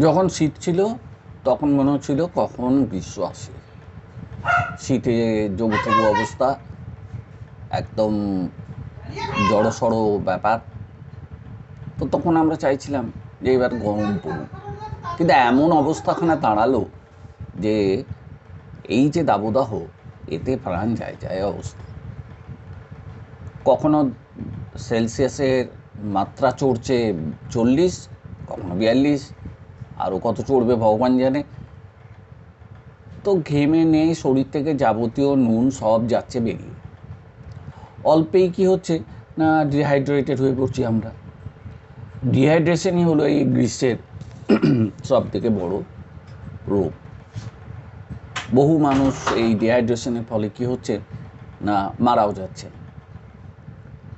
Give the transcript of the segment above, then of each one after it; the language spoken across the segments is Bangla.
যখন শীত ছিল, তখন মনে হচ্ছিল কখন গ্রীষ্ম আসে। শীতে জবুথবু অবস্থা একদম জড়সড় ব্যাপার। তো তখন আমরা চাইছিলাম যে এবার গরম পড়ুক। কিন্তু এমন অবস্থাখানে দাঁড়াল যে এই যে দাবদাহ, এতে প্রাণ যায় যায় অবস্থা। কখনো সেলসিয়াসের মাত্রা চড়ছে চল্লিশ, কখনো বিয়াল্লিশ আরও কত চড়বে ভগবান জানে। তো ঘেমে নেই, শরীর থেকে যাবতীয় নুন সব যাচ্ছে বেরিয়ে। অল্পেই কি হচ্ছে? না ডিহাইড্রেটেড হয়ে পড়ছি আমরা। ডিহাইড্রেশনই হলো এই গ্রীষ্মের সব থেকে বড় রোগ। বহু মানুষ এই ডিহাইড্রেশনের ফলে কি হচ্ছে? না, মারাও যাচ্ছে।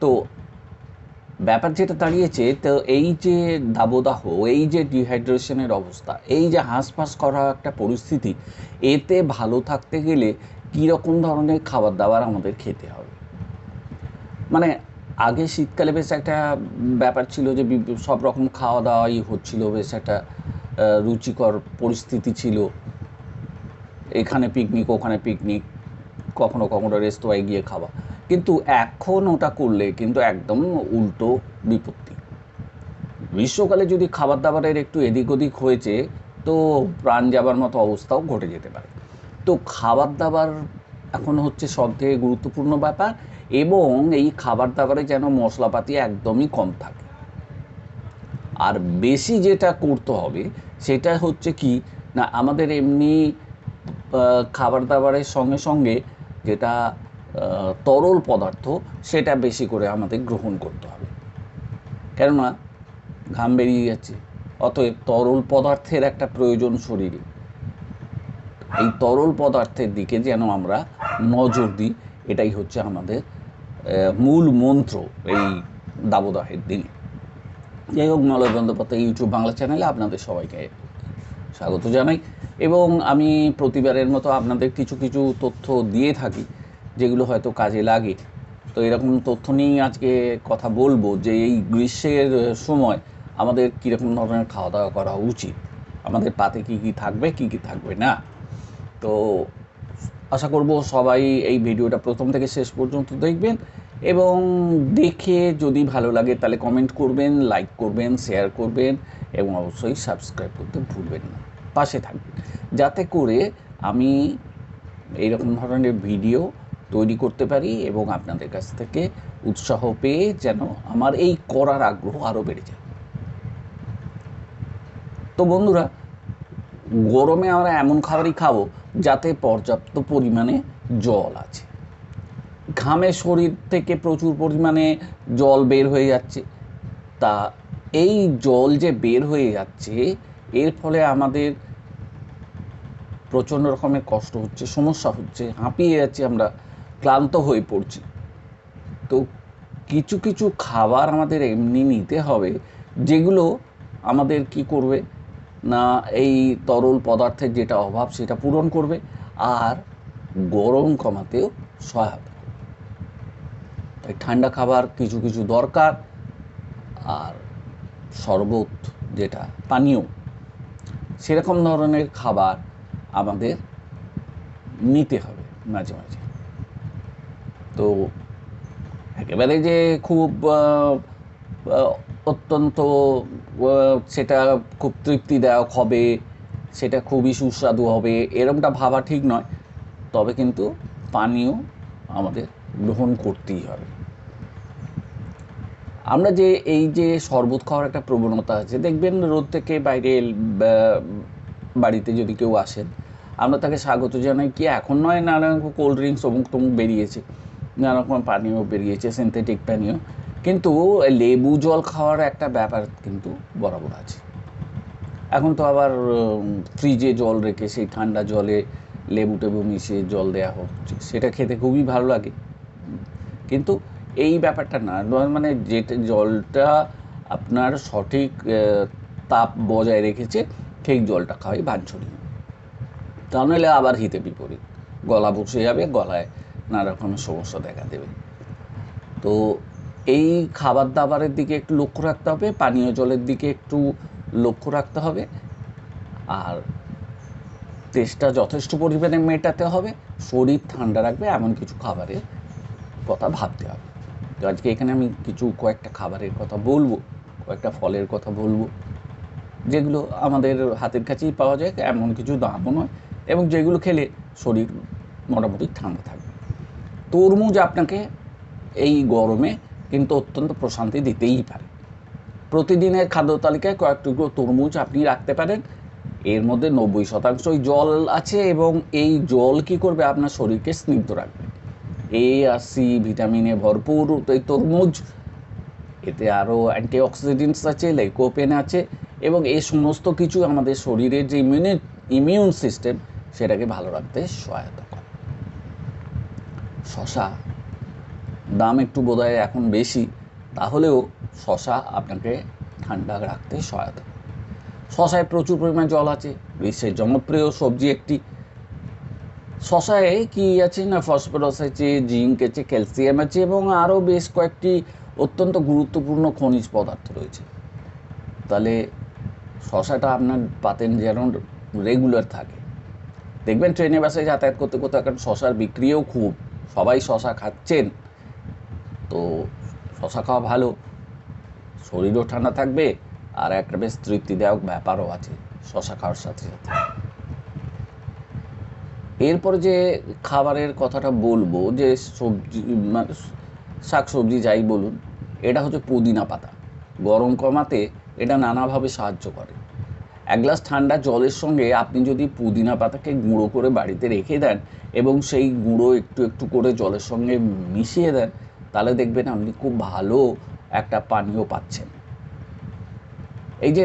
তো ব্যাপার যেটা দাঁড়িয়েছে, তো এই যে দাবদাহ, এই যে ডিহাইড্রেশনের অবস্থা, এই যে হাঁসফাঁস করা একটা পরিস্থিতি, এতে ভালো থাকতে গেলে কীরকম ধরনের খাবার দাবার আমাদের খেতে হবে? মানে আগে শীতকালে বেশ একটা ব্যাপার ছিল যে সব রকম খাওয়া দাওয়াই হচ্ছিল, বেশ একটা রুচিকর পরিস্থিতি ছিল। এখানে পিকনিক ওখানে পিকনিক কখনো কখনো রেস্তোরাঁয় গিয়ে খাওয়া। কিন্তু এখন ওটা করলে কিন্তু একদম উল্টো বিপত্তি। গ্রীষ্মকালে যদি খাবার দাবারের একটু এদিক ওদিক হয়েছে, তো প্রাণ যাবার মতো অবস্থাও ঘটে যেতে পারে। তো খাবার দাবার এখন হচ্ছে সব থেকে গুরুত্বপূর্ণ ব্যাপার এবং এই খাবার দাবারে যেন মশলাপাতি একদমই কম থাকে। আর বেশি যেটা করতে হবে, সেটা হচ্ছে কি, না, আমাদের এমনি খাবার দাবারের সঙ্গে সঙ্গে যেটা তরল পদার্থ সেটা বেশি করে আমাদের গ্রহণ করতে হবে। কেননা ঘাম বেরিয়ে যাচ্ছে, অতএব তরল পদার্থের একটা প্রয়োজন শরীরে। এই তরল পদার্থের দিকে যেন আমরা নজর দিই, এটাই হচ্ছে আমাদের মূল মন্ত্র এই দাবদাহের দিনে। যাই হোক, মলয় বন্দ্যোপাধ্যায় ইউটিউব বাংলা চ্যানেলে আপনাদের সবাইকে স্বাগত জানাই। এবং আমি প্রতিবারের মতো আপনাদের কিছু কিছু তথ্য দিয়ে থাকি। যেগুলো হয়তো কাজে লাগে। তো এরকম তথ্য নিয়েই আজকে কথা বলব যে এই গ্রীষ্মের সময় আমাদের কীরকম ধরনের খাওয়া দাওয়া করা উচিত? আমাদের পাতে কী কী থাকবে, কী কী থাকবে না? তো আশা করব সবাই এই ভিডিওটা প্রথম থেকে শেষ পর্যন্ত দেখবেন এবং দেখে যদি ভালো লাগে তাহলে কমেন্ট করবেন লাইক করবেন শেয়ার করবেন এবং অবশ্যই সাবস্ক্রাইব করতে ভুলবেন না। পাশে থাকবেন। যাতে করে আমি এইরকম ধরনের ভিডিও তৈরি করতে পারি এবং আপনাদের কাছ থেকে উৎসাহ পেয়ে যেন আমার এই করার আগ্রহ আরও বেড়ে যায়। তো বন্ধুরা, গরমে আমরা এমন খাবারই খাব যাতে পর্যাপ্ত পরিমাণে জল আছে। ঘামে শরীর থেকে প্রচুর পরিমাণে জল বের হয়ে যাচ্ছে। তা এই জল যে বের হয়ে যাচ্ছে, এর ফলে আমাদের প্রচণ্ড রকমের কষ্ট হচ্ছে, সমস্যা হচ্ছে, হাঁপিয়ে যাচ্ছি আমরা। ক্লান্ত হয়ে পড়ছি। তো কিছু কিছু খাবার আমাদের এমনি নিতে হবে, যেগুলো আমাদের কি করবে? না, এই তরল পদার্থের যেটা অভাব সেটা পূরণ করবে, আর গরম কমাতেও সহায়তা তাই ঠান্ডা খাবার কিছু কিছু দরকার, আর শরবত যেটা পানীয়, সেরকম ধরনের খাবার আমাদের নিতে হবে মাঝে মাঝে। তো একেবারে যে খুব অত্যন্ত সেটা খুব তৃপ্তিদায়ক হবে, সেটা খুবই সুস্বাদু হবে এরকমটা ভাবা ঠিক নয়। তবে কিন্তু পানীয় আমাদের গ্রহণ করতেই হবে। আমরা যে এই যে শরবত খাওয়ার একটা প্রবণতা আছে, দেখবেন রোদ থেকে বাইরে বাড়িতে যদি কেউ আসেন, আমরা তাকে স্বাগত জানাই কি এখন নয়, নানা কোল্ড ড্রিঙ্কস অমুক তমুক বেরিয়েছে। নানা রকম পানীয় বেরিয়েছে সিনথেটিক পানীয়। কিন্তু লেবু জল খাওয়ার একটা ব্যাপার কিন্তু বরাবর আছে। এখন তো আবার ফ্রিজে জল রেখে সেই ঠান্ডা জলে লেবু টেবু মিশিয়ে জল দেওয়া হচ্ছে, সেটা খেতে খুবই ভালো লাগে। কিন্তু এই ব্যাপারটা না মানে যেটা জলটা আপনার সঠিক তাপ বজায় রেখেছে, ঠিক জলটা খাওয়াই বাঞ্ছনীয়। তা নাহলে আবার হিতে বিপরীত, গলা বসে যাবে, গলায় নানা রকমের সমস্যা দেখা দেবে। তো এই খাবার দাবারের দিকে একটু লক্ষ্য রাখতে হবে, পানীয় জলের দিকে একটু লক্ষ্য রাখতে হবে, আর তেষ্টা যথেষ্ট পরিমাণে মেটাতে হবে, শরীর ঠান্ডা রাখবে, এমন কিছু খাবারের কথা ভাবতে হবে। তো আজকে এখানে আমি কিছু কয়েকটা খাবারের কথা বলব, কয়েকটা ফলের কথা বলব, যেগুলো আমাদের হাতের কাছেই পাওয়া যায়, এমন কিছু দামও নয়, এবং যেগুলো খেলে শরীর মোটামুটি ঠান্ডা থাকবে। তরমুজ আপনাকে এই গরমে কিন্তু অত্যন্ত প্রশান্তি দিতেই পারে। প্রতিদিনের খাদ্য তালিকায় কয়েকটুকু তরমুজ আপনি রাখতে পারেন। এর মধ্যে নব্বই শতাংশই জল আছে এবং এই জল কি করবে? আপনার শরীরকে স্নিগ্ধ রাখবে। এ আর সি ভিটামিনে ভরপুর এই তরমুজ। এতে আরও অ্যান্টিঅক্সিডেন্টস আছে, লাইকোপেন আছে এবং এই সমস্ত কিছু আমাদের শরীরের যে ইমিউনি, ইমিউন সিস্টেম সেটাকে ভালো রাখতে সহায়তা করে। শশা দাম একটু বোধহয় এখন বেশি, তাহলেও শশা আপনাকে ঠান্ডা রাখতে সহায়তা শশায় প্রচুর পরিমাণ জল আছে বিশ্বের জনপ্রিয় সবজি একটি। শশায় কি আছে না ফসফরাস আছে জিঙ্ক আছে ক্যালসিয়াম আছে, এবং আরও বেশ কয়েকটি অত্যন্ত গুরুত্বপূর্ণ খনিজ পদার্থ রয়েছে। তাহলে শশাটা আপনার পাতেন যেন রেগুলার থাকে। দেখবেন ট্রেনে বাসে যাতায়াত করতে করতে এখন শশার বিক্রিও খুব। সবাই শশা খাচ্ছেন। তো শশা খাওয়া ভালো, শরীরও ঠান্ডা থাকবে, আর একটা বেশ তৃপ্তিদায়ক ব্যাপারও আছে শশা খাওয়ার সাথে সাথে। এরপরে যে খাবারের কথাটা বলব, যে সবজি মানে শাক সবজি যাই বলুন, এটা হচ্ছে পুদিনা পাতা। গরম কমাতে এটা নানাভাবে সাহায্য করে। এক গ্লাস ঠান্ডা জলের সঙ্গে আপনি যদি পুদিনা পাতাকে গুঁড়ো করে বাড়িতে রেখে দেন এবং সেই গুঁড়ো একটু একটু করে জলের সঙ্গে মিশিয়ে দেন, তাহলে দেখবেন আপনি খুব ভালো একটা পানীয় পাচ্ছেন। এই যে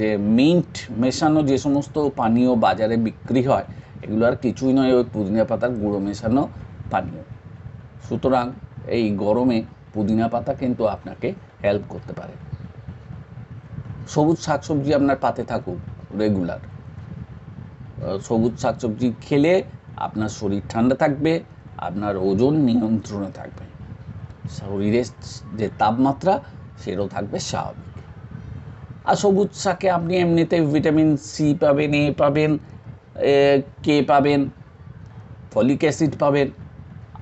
যে মিন্ট মেশানো যে সমস্ত পানীয় বাজারে বিক্রি হয়, এগুলো আর কিছুই নয়, ওই পুদিনা পাতার গুঁড়ো মেশানো পানীয়। সুতরাং এই গরমে পুদিনা পাতা কিন্তু আপনাকে হেল্প করতে পারে। সবুজ শাকসবজি আপনার পাতে থাকুক রেগুলার সবুজ শাকসবজি খেলে আপনার শরীর ঠান্ডা থাকবে, আপনার ওজন নিয়ন্ত্রণে থাকবে। শরীরের যে তাপমাত্রা, সেটাও থাকবে স্বাভাবিক। আর সবুজ শাকে আপনি এমনিতে ভিটামিন সি পাবেন এ পাবেন কে পাবেন ফলিক অ্যাসিড পাবেন।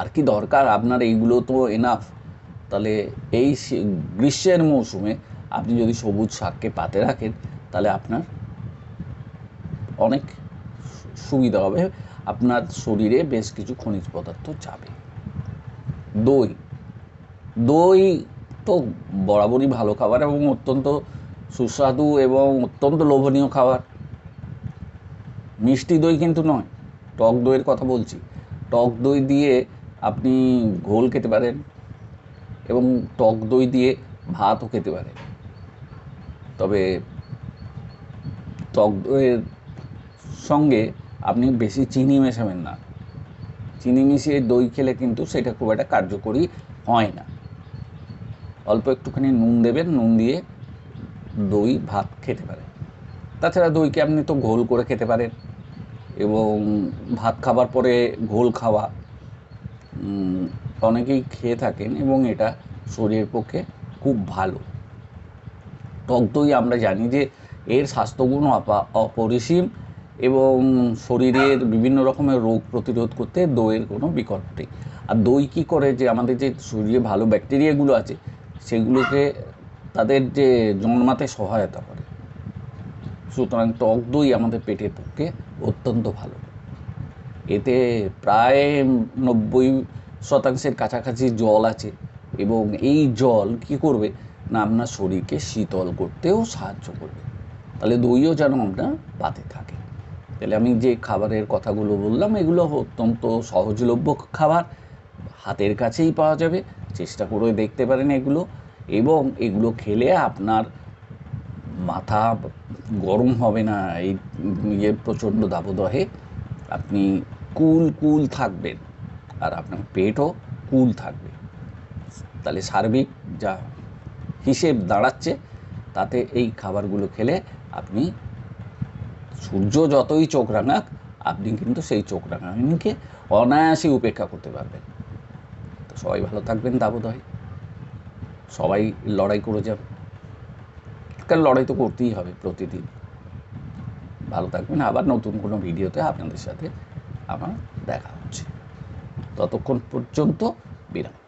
আর কি দরকার? আপনার এইগুলো তো এনাফ তাহলে এই গ্রীষ্মের মৌসুমে আপনি যদি সবুজ শাককে পাতে রাখেন, তাহলে আপনার অনেক সুবিধা হবে। আপনার শরীরে বেশ কিছু খনিজ পদার্থ যাবে। দই। দই তো বরাবরই ভালো খাবার এবং অত্যন্ত সুস্বাদু এবং অত্যন্ত লোভনীয় খাবার। মিষ্টি দই কিন্তু নয়, টক দইয়ের কথা বলছি। টক দই দিয়ে আপনি ঘোল খেতে পারেন এবং টক দই দিয়ে ভাতও খেতে পারেন। তবে টক দইয়ের সঙ্গে আপনি বেশি চিনি মেশাবেন না। চিনি মিশিয়ে দই খেলে কিন্তু সেটা খুব একটা কার্যকরী হয় না। অল্প একটুখানি নুন দেবেন, নুন দিয়ে দই, ভাত খেতে পারেন। তাছাড়া দইকে আপনি তো ঘোল করে খেতে পারেন এবং ভাত খাবার পরে ঘোল খাওয়া অনেকেই খেয়ে থাকেন এবং এটা শরীরের পক্ষে খুব ভালো। টক দই আমরা জানি যে এর স্বাস্থ্যগুণ অপরিসীম এবং শরীরের বিভিন্ন রকমের রোগ প্রতিরোধ করতে দইয়ের কোনো বিকল্প নেই। আর দই কী করে যে আমাদের যে শরীরে ভালো ব্যাকটেরিয়াগুলো আছে, সেগুলোকে তাদের যে জন্মাতে সহায়তা করে। সুতরাং টক দই আমাদের পেটের পক্ষে অত্যন্ত ভালো। এতে প্রায় নব্বই শতাংশের কাছাকাছি জল আছে এবং এই জল কি করবে না আপনার শরীরকে শীতল করতেও সাহায্য করবে। তাহলে দইও যেন আপনার পাতে থাকে। তাহলে আমি যে খাবারের কথাগুলো বললাম, এগুলো অত্যন্ত সহজলভ্য খাবার। হাতের কাছেই পাওয়া যাবে, চেষ্টা করে দেখতে পারেন এগুলো। এবং এগুলো খেলে আপনার মাথা গরম হবে না, এই ইয়ে প্রচণ্ড দাবদহে। আপনি কুল কুল থাকবেন, আর আপনার পেটও কুল থাকবে। তাহলে সার্বিক যা হিসেব দাঁড়াচ্ছে, তাতে এই খাবারগুলো খেলে আপনি সূর্য যতই চোখ রাঙাক, আপনি কিন্তু সেই চোখ রাঙানিকে অনায়াসে উপেক্ষা করতে পারবেন। তো সবাই ভালো থাকবেন দাবদহে সবাই লড়াই করে যাবে। কারণ লড়াই তো করতেই হবে প্রতিদিন। ভালো থাকবেন, আবার নতুন কোনো ভিডিওতে আপনাদের সাথে আমার দেখা হচ্ছে। ততক্ষণ পর্যন্ত বিরাম।